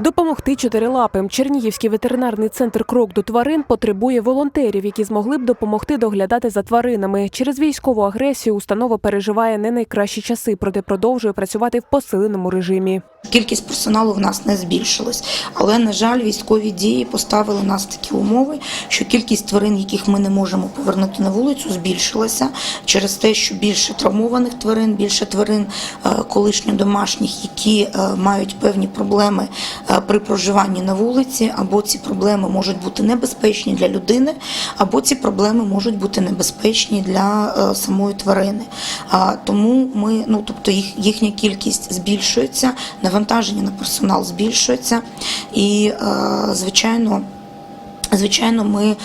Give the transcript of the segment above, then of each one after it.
Допомогти чотирилапим. Чернігівський ветеринарний центр Крок до тварин потребує волонтерів, які змогли б допомогти доглядати за тваринами. Через військову агресію установа переживає не найкращі часи, проте продовжує працювати в посиленому режимі. Кількість персоналу в нас не збільшилась, але на жаль, військові дії поставили нас такі умови, що кількість тварин, яких ми не можемо повернути на вулицю, збільшилася через те, що більше травмованих тварин, більше тварин е, колишньо домашніх, які е, мають певні проблеми е, при проживанні на вулиці, або ці проблеми можуть бути небезпечні для людини, або ці проблеми можуть бути небезпечні для е, самої тварини. Тому ми, ну тобто їх їхня кількість збільшується, навантаження на персонал збільшується, і е, звичайно. Звичайно, ми е,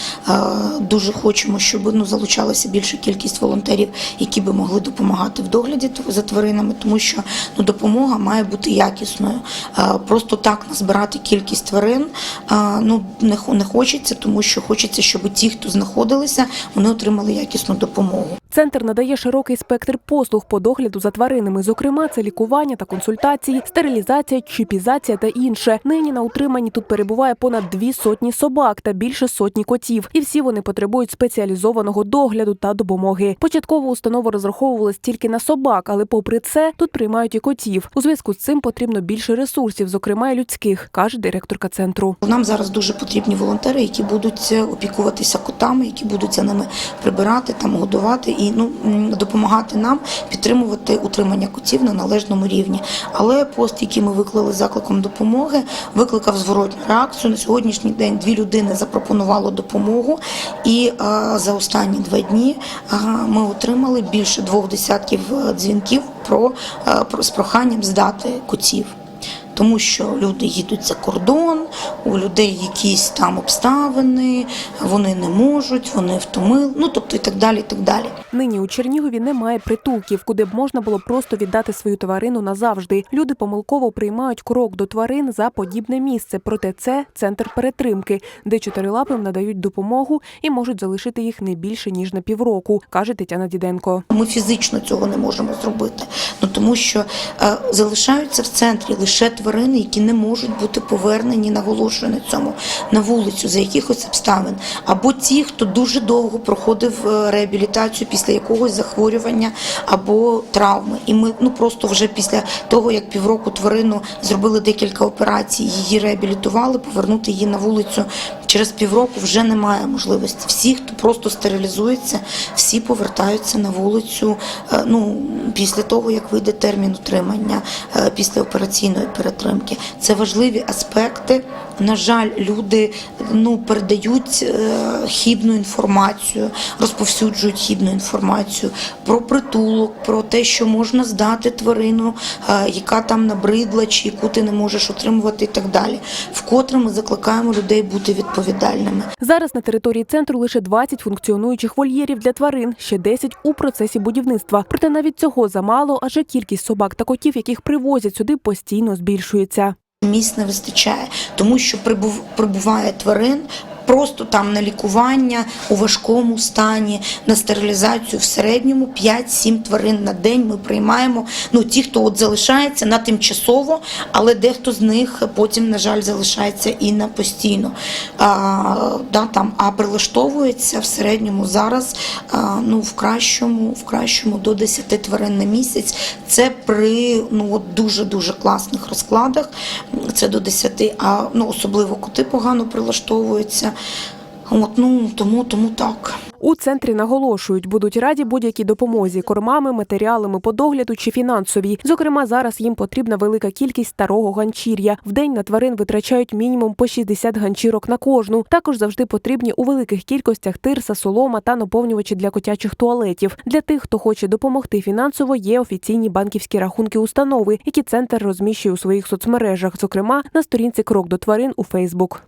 дуже хочемо, щоб ну залучалася більша кількість волонтерів, які би могли допомагати в догляді за тваринами, тому що ну допомога має бути якісною. Е, просто так назбирати кількість тварин е, ну не хочеться, тому що хочеться, щоб ті, хто знаходилися, вони отримали якісну допомогу. Центр надає широкий спектр послуг по догляду за тваринами. Зокрема, це лікування та консультації, стерилізація, чіпізація та інше. Нині на утриманні тут перебуває понад дві сотні собак та більше сотні котів. І всі вони потребують спеціалізованого догляду та допомоги. Початково установа розраховувалась тільки на собак, але попри це тут приймають і котів. У зв'язку з цим потрібно більше ресурсів, зокрема й людських, каже директорка центру. Нам зараз дуже потрібні волонтери, які будуть е, опікуватися котами, які будуть за ними прибирати, там годувати і ну допомагати нам підтримувати утримання котів на належному рівні. Але пост, який ми виклали закликом допомоги, викликав зворотню реакцію. На сьогоднішній день дві людини запропонувало допомогу, і е, за останні два дні е, ми отримали більше двох десятків е, дзвінків про, про з проханням здати котів тому що люди їдуть за кордон, у людей якісь там обставини, вони не можуть, вони втомили, ну тобто і так далі. і так далі. Нині у Чернігові немає притулків, куди б можна було просто віддати свою тварину назавжди. Люди помилково приймають крок до тварин за подібне місце. Проте це центр перетримки, де чотирилапим надають допомогу і можуть залишити їх не більше ніж на півроку, каже Тетяна Діденко. Ми фізично цього не можемо зробити. Ну тому що е, залишаються в центрі лише тварини, які не можуть бути повернені, наголошую на цьому на вулицю за якихось обставин, або ті, хто дуже довго проходив е, реабілітацію після якогось захворювання або травми. І ми ну просто вже після того, як півроку тварину зробили декілька операцій, її реабілітували, повернути її на вулицю через півроку вже немає можливості. Всі, хто просто стерилізується, всі повертаються на вулицю. е, Ну після того, як вийде термін утримання, е, після операційної перетримки. Це важливі аспекти. На жаль, люди ну передають е, хібну інформацію, розповсюджують хібну інформацію про притулок, про те, що можна здати тварину, яка там набридла, чи яку ти не можеш отримувати, і так далі. Вкотре ми закликаємо людей бути відповідальними. Зараз на території центру лише 20 функціонуючих вольєрів для тварин, ще 10 у процесі будівництва. Проте навіть цього замало, адже кількість собак та котів, яких привозять сюди, постійно збільшується. Місць не вистачає, тому що прибув, прибуває тварин просто там на лікування у важкому стані, на стерилізацію в середньому 5-7 тварин на день ми приймаємо. Ну ті, хто от залишається на тимчасово, але дехто з них потім, на жаль, залишається і на постійно. А, да, там, а прилаштовується в середньому зараз а, ну, в кращому, в кращому до 10 тварин на місяць. Це при ну, от дуже дуже класних розкладах. Це до 10, а ну, особливо коти погано прилаштовуються. От, ну, тому, тому так. У центрі наголошують, будуть раді будь-якій допомозі кормами, матеріалами по догляду чи фінансовій. Зокрема, зараз їм потрібна велика кількість старого ганчір'я. В день на тварин витрачають мінімум по 60 ганчірок на кожну. Також завжди потрібні у великих кількостях тирса, солома та наповнювачі для котячих туалетів. Для тих, хто хоче допомогти фінансово, є офіційні банківські рахунки установи, які центр розміщує у своїх соцмережах, зокрема на сторінці Крок до тварин у Фейсбук.